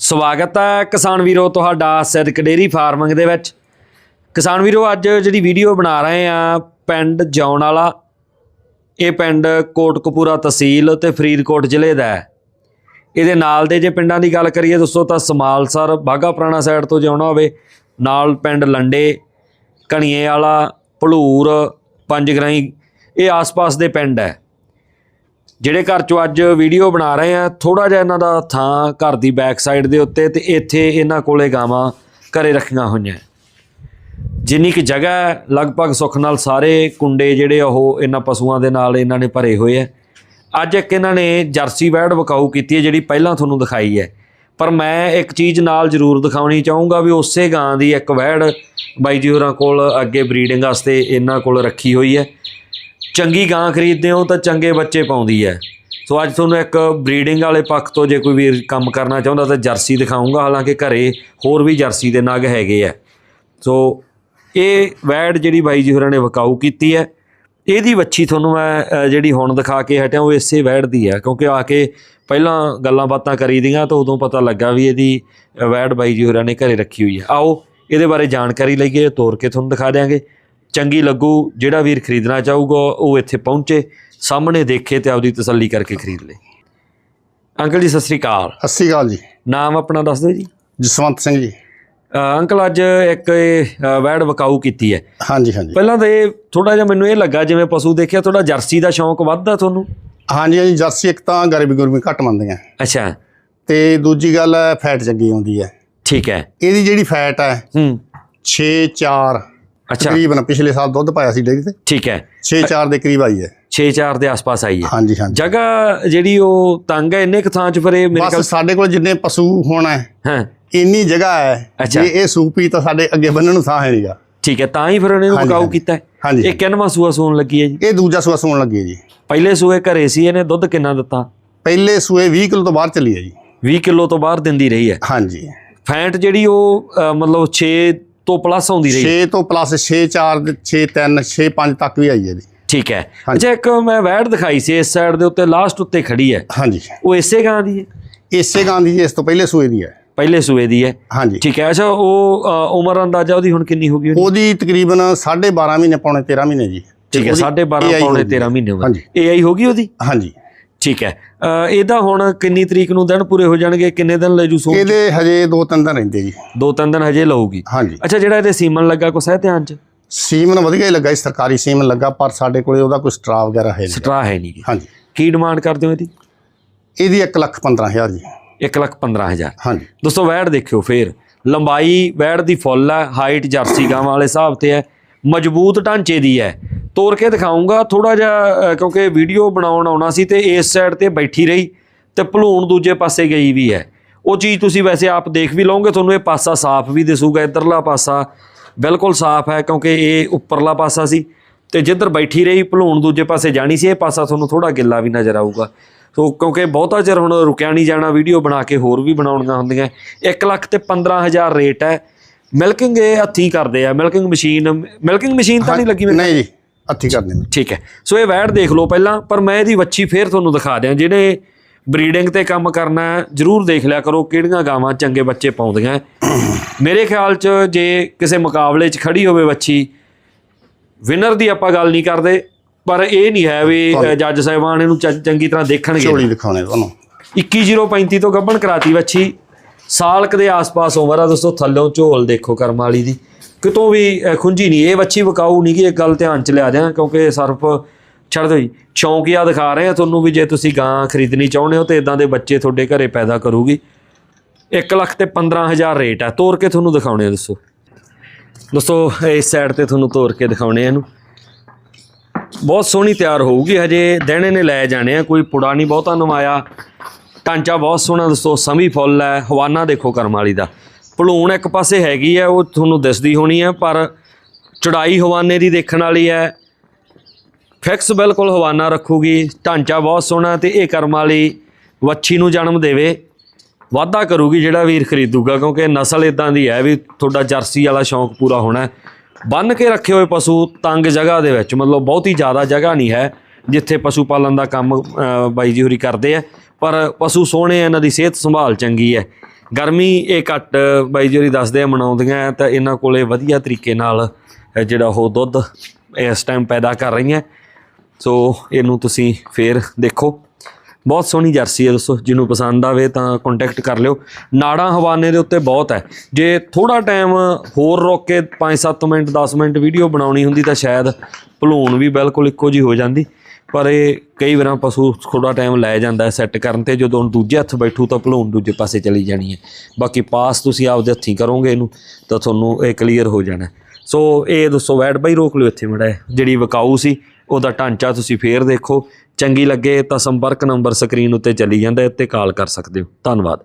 ਸਵਾਗਤ ਹੈ ਕਿਸਾਨ ਵੀਰੋ ਤੁਹਾਡਾ ਸਿਰਕ ਡੇਰੀ ਫਾਰਮਿੰਗ ਦੇ ਵਿੱਚ। ਕਿਸਾਨ ਵੀਰੋ, ਅੱਜ ਜਿਹੜੀ ਵੀਡੀਓ ਬਣਾ ਰਹੇ ਆ ਪਿੰਡ ਜੌਣ ਵਾਲਾ ਇਹ ਪਿੰਡ ਕੋਟਕਪੂਰਾ ਤਹਿਸੀਲ ਤੇ ਫਰੀਦਕੋਟ ਜ਼ਿਲ੍ਹੇ ਦਾ ਹੈ। ਇਹਦੇ ਨਾਲ ਦੇ ਜੇ ਪਿੰਡਾਂ ਦੀ ਗੱਲ ਕਰੀਏ ਦੋਸਤੋ, ਤਾਂ ਸਮਾਲਸਰ ਬਾਗਾ ਪੁਰਾਣਾ ਸਾਈਡ ਤੋਂ ਜੇ ਹੋਵੇ, ਨਾਲ ਪਿੰਡ ਲੰਡੇ ਕਣੀਏ ਵਾਲਾ ਭਲੂਰ, ਪੰਜਗਰਾਈ, ਇਹ ਆਸ-ਪਾਸ ਦੇ ਪਿੰਡ ਹੈ। ਜਿਹੜੇ ਘਰ ਚੋਂ ਅੱਜ ਵੀਡੀਓ ਬਣਾ ਰਹੇ ਆ ਥੋੜਾ ਜਿਹਾ ਇਹਨਾਂ ਦਾ ਥਾਂ ਘਰ ਦੀ ਬੈਕ ਸਾਈਡ ਦੇ ਉੱਤੇ ਤੇ ਇੱਥੇ ਇਹਨਾਂ ਕੋਲੇ ਗਾਵਾਂ ਘਰੇ ਰੱਖੀਆਂ ਹੋਈਆਂ। ਜਿੰਨੀ ਕਿ ਜਗ੍ਹਾ ਲਗਭਗ ਸੁੱਖ ਨਾਲ ਸਾਰੇ ਕੁੰਡੇ ਜਿਹੜੇ ਉਹ ਇਹਨਾਂ ਪਸ਼ੂਆਂ ਦੇ ਨਾਲ ਇਹਨਾਂ ਨੇ ਭਰੇ ਹੋਏ ਆ। ਅੱਜ ਇੱਕ ਇਹਨਾਂ ਨੇ ਜਰਸੀ ਵੈੜ ਵਿਕਾਊ ਕੀਤੀ ਹੈ, ਜਿਹੜੀ ਪਹਿਲਾਂ ਤੁਹਾਨੂੰ ਦਿਖਾਈ ਹੈ। ਪਰ ਮੈਂ ਇੱਕ ਚੀਜ਼ ਨਾਲ ਜ਼ਰੂਰ ਦਿਖਾਉਣੀ ਚਾਹੂੰਗਾ ਵੀ ਉਸੇ ਗਾਂ ਦੀ ਇੱਕ ਵੈੜ ਬਾਈ ਜੀ ਹੋਰਾਂ ਕੋਲ ਅੱਗੇ ਬਰੀਡਿੰਗ ਵਾਸਤੇ ਇਹਨਾਂ ਕੋਲ ਰੱਖੀ ਹੋਈ ਹੈ। ਚੰਗੀ ਗਾਂ ਖਰੀਦਦੇ ਹੋ ਤਾਂ ਚੰਗੇ ਬੱਚੇ ਪਾਉਂਦੀ ਹੈ। ਸੋ ਅੱਜ ਤੁਹਾਨੂੰ ਇੱਕ ਬਰੀਡਿੰਗ ਵਾਲੇ ਪੱਖ ਤੋਂ ਜੇ ਕੋਈ ਵੀਰ ਕੰਮ ਕਰਨਾ ਚਾਹੁੰਦਾ ਤਾਂ ਜਰਸੀ ਦਿਖਾਉਂਗਾ ਹਾਲਾਂਕਿ ਘਰੇ ਹੋਰ ਵੀ ਜਰਸੀ ਦੇ ਨਗ ਹੈਗੇ ਆ। ਸੋ ਇਹ ਵੈੜ ਜਿਹੜੀ ਬਾਈ ਜੀ ਹੋਰਾਂ ਨੇ ਵਿਕਾਊ ਕੀਤੀ ਹੈ ਇਹਦੀ ਵੱਛੀ ਤੁਹਾਨੂੰ ਮੈਂ ਜਿਹੜੀ ਹੁਣ ਦਿਖਾ ਕੇ ਹਟਿਆ ਉਹ ਇਸੇ ਵੈੜ ਦੀ ਹੈ ਕਿਉਂਕਿ ਆ ਕੇ ਪਹਿਲਾਂ ਗੱਲਾਂ ਬਾਤਾਂ ਕਰੀ ਦੀਆਂ ਤਾਂ ਉਦੋਂ ਪਤਾ ਲੱਗਾ ਵੀ ਇਹਦੀ ਅ, ਵੈੜ ਬਾਈ ਜੀ ਹੋਰਾਂ ਨੇ ਘਰੇ ਰੱਖੀ ਹੋਈ ਹੈ। ਆਓ ਇਹਦੇ ਬਾਰੇ ਜਾਣਕਾਰੀ ਲਈਏ ਤੋਰ ਕੇ ਤੁਹਾਨੂੰ ਦਿਖਾ ਦਿਆਂਗੇ। ਚੰਗੀ ਲੱਗੂ ਜਿਹੜਾ ਵੀਰ ਖਰੀਦਣਾ ਚਾਹੂਗਾ ਉਹ ਇੱਥੇ ਪਹੁੰਚੇ ਸਾਹਮਣੇ ਦੇਖੇ ਤੇ ਆਪਦੀ ਤਸੱਲੀ ਕਰਕੇ ਖਰੀਦ ਲੇ ਅੰਕਲ ਜੀ ਸਤਿ ਸ੍ਰੀ ਅਕਾਲ। ਸਤਿ ਸ਼੍ਰੀ ਅਕਾਲ ਜੀ। ਨਾਮ ਆਪਣਾ ਦੱਸ ਦਿਓ ਜੀ। ਜਸਵੰਤ ਸਿੰਘ ਜੀ। ਅੰਕਲ ਅੱਜ ਇੱਕ ਵੈੜ ਵਿਕਾਊ ਕੀਤੀ ਹੈ। ਹਾਂਜੀ ਹਾਂਜੀ। ਪਹਿਲਾਂ ਤਾਂ ਇਹ ਥੋੜਾ ਜਿਹਾ ਮੈਨੂੰ ਇਹ ਲੱਗਾ ਜਿਵੇਂ ਪਸ਼ੂ ਦੇਖਿਆ ਥੋੜਾ ਜਰਸੀ ਦਾ ਸ਼ੌਂਕ ਵੱਧਦਾ ਤੁਹਾਨੂੰ? ਹਾਂਜੀ ਹਾਂਜੀ ਜਰਸੀ ਇੱਕ ਤਾਂ ਗਰਮੀ ਗੁਰਮੀ ਘੱਟ ਮੰਨਦੀਆਂ। ਅੱਛਾ। ਤੇ ਦੂਜੀ ਗੱਲ ਹੈ ਫੈਟ ਚੰਗੀ ਆਉਂਦੀ ਹੈ। ਠੀਕ ਹੈ। ਇਹਦੀ ਜਿਹੜੀ ਫੈਟ ਹੈ ਹੂੰ। 6 4 ਅੱਛਾ। ਤਕਰੀਬਨ ਪਿਛਲੇ ਸਾਲ ਦੁੱਧ ਪਾਇਆ ਸੀ ਡੇਰੀ ਤੇ। ਠੀਕ ਹੈ। 6 4 ਦੇ ਕਰੀਬ ਆਈ ਹੈ। 6-4 ਦੇ ਆਸ-ਪਾਸ ਆਈ ਹੈ। ਹਾਂਜੀ ਹਾਂਜੀ। ਜਗ੍ਹਾ ਜਿਹੜੀ ਉਹ ਤੰਗ ਹੈ ਇੰਨੇ ਕੁ ਥਾਂ 'ਚ ਫਿਰ ਇਹ ਮੇਰੇ ਬਸ ਖਿਆਲ ਸਾਡੇ ਕੋਲ ਜਿੰਨੇ ਪਸ਼ੂ ਹੋਣਾ ਹੈ ਹਾਂ। ਇੰਨੀ ਜਗ੍ਹਾ ਹੈ। ਜੇ ਇਹ ਸੂਪੀ ਤਾਂ ਸਾਡੇ ਅੱਗੇ ਬੰਨਣ ਨੂੰ ਥਾਂ ਹੈ ਨਹੀਂਗਾ ਠੀਕ ਹੈ ਤਾਂ ਹੀ ਫਿਰ ਉਹਨੇ ਹਾਂਜੀ। ਕੀਤਾ ਹੈ। ਹਾਂਜੀ। ਇਹ ਕਿੰਨਵਾਂ ਸੂਆ ਸੂਣ ਲੱਗੀ ਹੈ ਜੀ? ਇਹ ਦੂਜਾ ਸੂਆ ਸੂਣ ਲੱਗੀ ਹੈ ਜੀ। ਪਹਿਲੇ ਸੂਏ ਘਰੇ ਸੀ ਇਹਨੇ ਦੁੱਧ ਕਿੰਨਾ ਦਿੱਤਾ? ਪਹਿਲੇ ਸੂਏ 20 ਕਿਲੋ ਤੋਂ ਬਾਹਰ ਚੱਲੀ ਹੈ ਜੀ। 20 ਕਿਲੋ ਤੋਂ ਬਾਹਰ ਦਿੰਦੀ ਰਹੀ ਹੈ। ਹਾਂਜੀ। ਫੈਂਟ ਜਿਹੜੀ ਉਹ ਮਤਲਬ 6 ਤੋਂ ਪਲੱਸ ਆਉਂਦੀ ਰਹੀ। 6 ਤੋਂ ਪਲੱਸ 6 4 6 3 6 5 ਤੱਕ ਵੀ ਆਈ ਹੈ ਜੀ। ਠੀਕ ਹੈ। ਅੱਛਾ ਇੱਕ ਮੈਂ ਵੈੜ ਦਿਖਾਈ ਸੀ ਇਸ ਸਾਈਡ ਦੇ ਉੱਤੇ ਲਾਸਟ ਉੱਤੇ ਖੜੀ ਹੈ। ਹਾਂਜੀ। ਉਹ ਇਸੇ ਗਾਂ ਦੀ ਹੈ? ਇਸੇ ਗਾਂ ਦੀ ਇਸ ਤੋਂ ਪਹਿਲੇ ਸੂਏ ਦੀ ਹੈ। ਪਹਿਲੇ ਸੂਏ ਦੀ ਹੈ। ਹਾਂਜੀ। ਠੀਕ ਹੈ ਅੱਛਾ ਉਹ ਉਮਰ ਅੰਦਾਜ਼ਾ ਉਹਦੀ ਹੁਣ ਕਿੰਨੀ ਹੋ ਗਈ? ਉਹਦੀ? ਤਕਰੀਬਨ 12.5 ਮਹੀਨੇ ਪੌਣੇ 13 ਮਹੀਨੇ ਜੀ। ਠੀਕ ਹੈ ਉਹਦੀ 12.5 AI ਪੌਣੇ ਹੋਊਗੀ। 13 ਮਹੀਨੇ ਉਮਰ ਹਾਂਜੀ। ਏਆਈ ਹੋ ਗਈ ਉਹਦੀ? ਹਾਂਜੀ। ਠੀਕ ਹੈ। ਇਹਦਾ ਹੁਣ ਕਿੰਨੀ ਤਰੀਕ ਨੂੰ ਦਿਨ ਪੂਰੇ ਹੋ ਜਾਣਗੇ? ਕਿੰਨੇ ਦਿਨ ਲੈ ਜੂ ਸੋ ਇਹਦੇ ਹਜੇ ਦੋ ਤਿੰਨ ਦਿਨ ਰਹਿੰਦੇ ਜੀ। ਦੋ ਤਿੰਨ ਦਿਨ ਹਜੇ ਲਊਗੀ। ਹਾਂਜੀ। ਅੱਛਾ ਜਿਹੜਾ ਇਹਦੇ ਸੀਮਨ ਲੱਗਾ ਕੁਛ ਹੈ ਧਿਆਨ ਚ? ਸੀਮਨ ਵਧੀਆ ਹੀ ਲੱਗਾ ਜੀ ਸਰਕਾਰੀ ਸੀਮਨ ਲੱਗਾ ਪਰ ਸਾਡੇ ਕੋਲੇ ਉਹਦਾ ਕੋਈ ਸਟਰਾ ਵਗੈਰਾ ਹੈ ਨਹੀਂ। ਸਟਰਾ ਹੈ ਨਹੀਂ ਗੀ। ਹਾਂਜੀ। ਕੀ ਡਿਮਾਂਡ ਕਰਦੇ ਹੋ ਇਹਦੀ? ਇਹਦੀ 1 ਲੱਖ 15000 ਜੀ। 1 ਲੱਖ 15000 ਹਾਂਜੀ। ਦੋਸਤੋ ਵੈੜ ਦੇਖਿਓ ਫੇਰ। ਲੰਬਾਈ ਵੈੜ ਦੀ ਫੁੱਲ ਹੈ ਹਾਈਟ ਜਰਸੀ ਗਾਵਾਂ ਵਾਲੇ ਹਿਸਾਬ ਤੇ ਹੈ। ਮਜ਼ਬੂਤ ਢਾਂਚੇ ਦੀ ਹੈ। ਤੋੜ ਕੇ ਦਿਖਾਉਂਗਾ ਥੋੜਾ ਜਿਹਾ ਕਿਉਂਕਿ ਵੀਡੀਓ ਬਣਾਉਣ ਆਉਣਾ ਸੀ ਤੇ ਇਸ ਸਾਈਡ ਤੇ ਬੈਠੀ ਰਹੀ ਤੇ ਭਲੂਣ ਦੂਜੇ ਪਾਸੇ ਗਈ ਵੀ ਹੈ। ਉਹ ਚੀਜ਼ ਤੁਸੀਂ ਵੈਸੇ ਆਪ ਦੇਖ ਵੀ ਲਓਗੇ ਤੁਹਾਨੂੰ ਇਹ ਪਾਸਾ ਸਾਫ਼ ਵੀ ਦਿਸੂਗਾ ਇਧਰਲਾ ਪਾਸਾ ਬਿਲਕੁਲ ਸਾਫ਼ ਹੈ ਕਿਉਂਕਿ ਇਹ ਉੱਪਰਲਾ ਪਾਸਾ ਸੀ ਤੇ ਜਿੱਧਰ ਬੈਠੀ ਰਹੀ ਭਲੂਣ ਦੂਜੇ ਪਾਸੇ ਜਾਣੀ ਸੀ ਇਹ ਪਾਸਾ ਤੁਹਾਨੂੰ ਥੋੜਾ ਗਿੱਲਾ ਵੀ ਨਜ਼ਰ ਆਊਗਾ। ਸੋ ਕਿਉਂਕਿ ਬਹੁਤਾ ਚਿਰ ਹੁਣ ਰੁਕਿਆ ਨਹੀਂ ਜਾਣਾ ਵੀਡੀਓ ਬਣਾ ਕੇ ਹੋਰ ਵੀ ਬਣਾਉਣੀਆਂ ਹੁੰਦੀਆਂ। 1 ਲੱਖ ਤੇ 15000 ਰੇਟ ਹੈ। ਮਿਲਕਿੰਗ ਇਹ ਹੱਥੀਂ ਕਰਦੇ ਆ ਮਿਲਕਿੰਗ ਮਸ਼ੀਨ ਮਿਲਕਿੰਗ ਮਸ਼ੀਨ ਤਾਂ ਨਹੀਂ ਲੱਗੀ ਮੇਰੇ ਨਹੀਂ ਜੀ। ਹੱਥੀ ਕਰਦੇ ਨੇ ਠੀਕ ਹੈ। ਸੋ ਇਹ ਵੈੜ ਦੇਖ ਲਓ ਪਹਿਲਾਂ ਪਰ ਮੈਂ ਇਹਦੀ ਵੱਛੀ ਫੇਰ ਤੁਹਾਨੂੰ ਦਿਖਾ ਦਿਆਂ ਜਿਹੜੇ ਬਰੀਡਿੰਗ ਤੇ ਕੰਮ ਕਰਨਾ ਜਰੂਰ ਦੇਖ ਲਿਆ ਕਰੋ ਕਿਹੜੀਆਂ ਗਾਵਾਂ ਚੰਗੇ ਬੱਚੇ ਪਾਉਂਦੀਆਂ। ਮੇਰੇ ਖਿਆਲ 'ਚ ਜੇ ਕਿਸੇ ਮੁਕਾਬਲੇ 'ਚ ਖੜੀ ਹੋਵੇ ਵੱਛੀ ਵਿਨਰ ਦੀ ਆਪਾਂ ਗੱਲ ਨਹੀਂ ਕਰਦੇ ਪਰ ਇਹ ਨਹੀਂ ਹੈ ਵੀ ਜੱਜ ਸਾਹਿਬਾਨ ਇਹਨੂੰ ਚੰਗੀ ਤਰ੍ਹਾਂ ਦੇਖਣਗੇ। ਝੋਲੀ ਦਿਖਾਉਣੇ ਤੁਹਾਨੂੰ। 21035 ਤੋਂ ਗੱਭਣ ਕਰਾਤੀ ਵੱਛੀ ਸਾਲ ਕੁ ਦੇ ਆਸ-ਪਾਸ ਉਮਰ ਆ ਦੋਸਤੋ ਥੱਲੋਂ ਝੋਲ ਦੇਖੋ ਕਰਮ ਵਾਲੀ ਦੀ। ਕਿਤੋਂ ਵੀ ਖੁੰਝੀ ਨਹੀਂ। ਇਹ ਬੱਚੀ ਵਿਕਾਊ ਨਹੀਂ ਕਿ ਇਹ ਗੱਲ ਧਿਆਨ ਚ ਲਿਆ ਦਿਆਂ ਕਿਉਂਕਿ ਸਰਫ ਛੱਡ ਦਿਓ ਜੀ। ਸ਼ੌਂਕੀਆ ਦਿਖਾ ਰਹੇ ਆ ਤੁਹਾਨੂੰ ਵੀ ਜੇ ਤੁਸੀਂ ਗਾਂ ਖਰੀਦਣੀ ਚਾਹੁੰਦੇ ਹੋ ਤੇ ਇਦਾਂ ਦੇ ਬੱਚੇ ਤੁਹਾਡੇ ਘਰੇ ਪੈਦਾ ਕਰੂਗੀ। 1 ਲੱਖ ਤੇ 15000 ਰੇਟ ਆ। ਤੋਰ ਕੇ ਤੁਹਾਨੂੰ ਦਿਖਾਉਣੇ ਆ, ਦੱਸੋ। ਦੋਸਤੋ ਇਸ ਸਾਈਡ ਤੇ ਤੁਹਾਨੂੰ ਤੋਰ ਕੇ ਦਿਖਾਉਣੇ ਆ ਇਹਨੂੰ। ਬਹੁਤ ਸੋਹਣੀ ਤਿਆਰ ਹੋਊਗੀ, ਹਜੇ ਦੇਣੇ ਨੇ ਲੈ ਜਾਣੇ ਆ, ਕੋਈ ਪੁੜਾ ਨਹੀਂ ਬਹੁਤਾ ਨਮਾਇਆ ਢਾਂਚਾ ਬਹੁਤ ਸੋਹਣਾ ਦੋਸਤੋ ਸਮੀ ਫੁੱਲ ਹੈ, ਹਵਾਨਾ ਦੇਖੋ ਕਰਮ ਵਾਲੀ ਦਾ। ਭਲੂਣ ਇੱਕ ਪਾਸੇ ਹੈਗੀ ਹੈ ਉਹ ਤੁਹਾਨੂੰ ਦਿਸਦੀ ਹੋਣੀ ਹੈ ਪਰ ਚੜਾਈ ਹਵਾਨੇ ਦੀ ਦੇਖਣ ਵਾਲੀ ਹੈ ਫਿਕਸ ਬਿਲਕੁਲ ਹਵਾਨਾ ਰੱਖੂਗੀ, ਢਾਂਚਾ ਬਹੁਤ ਸੋਹਣਾ ਤੇ ਇਹ ਕਰਮ ਵਾਲੀ ਵੱਛੀ ਨੂੰ ਜਨਮ ਦੇਵੇ। ਵਾਧਾ ਕਰੂਗੀ ਜਿਹੜਾ ਵੀਰ ਖਰੀਦੂਗਾ, ਕਿਉਂਕਿ ਨਸਲ ਇਦਾਂ ਦੀ ਹੈ ਵੀ ਤੁਹਾਡਾ ਜਰਸੀ ਵਾਲਾ ਸ਼ੌਂਕ ਪੂਰਾ ਹੋਣਾ ਹੈ। ਬੰਨ ਕੇ ਰੱਖੇ ਹੋਏ ਪਸ਼ੂ ਤੰਗ ਜਗ੍ਹਾ ਦੇ ਵਿੱਚ, ਮਤਲਬ ਬਹੁਤੀ ਜ਼ਿਆਦਾ ਜਗ੍ਹਾ ਨਹੀਂ ਹੈ, ਜਿੱਥੇ ਪਸ਼ੂ ਪਾਲਣ ਦਾ ਕੰਮ ਬਾਈ ਜੀ ਹੋਰੀ ਕਰਦੇ ਆ, ਪਰ ਪਸ਼ੂ ਸੋਹਣੇ ਇਹਨਾਂ ਦੀ ਸਿਹਤ ਸੰਭਾਲ ਚੰਗੀ ਹੈ। ਗਰਮੀ ਇਹ ਘੱਟ, ਬਾਈ ਜਿਹੜੀ ਦੱਸਦੇ ਆ ਮਨਾਉਂਦੀਆਂ ਆ ਤਾਂ ਇਹਨਾਂ ਕੋਲੇ ਵਧੀਆ ਤਰੀਕੇ ਨਾਲ ਜਿਹੜਾ ਉਹ ਦੁੱਧ ਇਸ ਟਾਈਮ ਪੈਦਾ ਕਰ ਰਹੀਆਂ। ਸੋ ਇਹਨੂੰ ਤੁਸੀਂ ਫੇਰ ਦੇਖੋ। ਬਹੁਤ ਸੋਹਣੀ ਜਰਸੀ ਹੈ ਦੋਸਤੋ, ਜਿਹਨੂੰ ਪਸੰਦ ਆਵੇ ਤਾਂ ਕੰਟੈਕਟ ਕਰ ਲਿਓ। ਨਾੜਾਂ ਹਵਾਨੇ ਦੇ ਉੱਤੇ ਬਹੁਤ ਹੈ। ਜੇ ਥੋੜਾ ਟਾਈਮ ਹੋਰ ਰੋਕ ਕੇ 5-7 ਮਿੰਟ 10 ਮਿੰਟ ਵੀਡੀਓ ਬਣਾਉਣੀ ਹੁੰਦੀ ਤਾਂ ਸ਼ਾਇਦ ਭਲੂਣ ਵੀ ਬਿਲਕੁਲ ਇੱਕੋ ਜੀ ਹੋ ਜਾਂਦੀ। ਪਰ ਇਹ ਕਈ ਵਾਰਾਂ ਪਸ਼ੂ ਥੋੜਾ ਟਾਈਮ ਲੈ ਜਾਂਦਾ ਹੈ ਸੈੱਟ ਕਰਨ ਤੇ, ਜਦੋਂ ਦੂਜੇ ਹੱਥ ਬੈਠੂ ਤਾਂ ਭਲੂਣ ਦੂਜੇ ਪਾਸੇ ਚਲੀ ਜਾਣੀ ਹੈ। ਬਾਕੀ ਪਾਸ ਤੁਸੀਂ ਆਪਦੇ ਹੱਥੀਂ ਕਰੋਗੇ ਇਹਨੂੰ, ਤਾਂ ਤੁਹਾਨੂੰ ਇਹ ਕਲੀਅਰ ਹੋ ਜਾਣਾ ਸੋ ਇਹ ਦੱਸੋ ਵੈਟ ਬਾਈ ਰੋਕ ਲਿਓ ਇੱਥੇ ਮੜਾ ਜਿਹੜੀ ਵਿਕਾਊ ਸੀ, ਉਹਦਾ ਢਾਂਚਾ ਤੁਸੀਂ ਫੇਰ ਦੇਖੋ। ਚੰਗੀ ਲੱਗੇ ਤਾਂ ਸੰਪਰਕ ਨੰਬਰ ਸਕਰੀਨ ਉੱਤੇ ਚਲੀ ਜਾਂਦਾ ਹੈ ਤੇ ਕਾਲ ਕਰ ਸਕਦੇ ਹੋ। ਧੰਨਵਾਦ।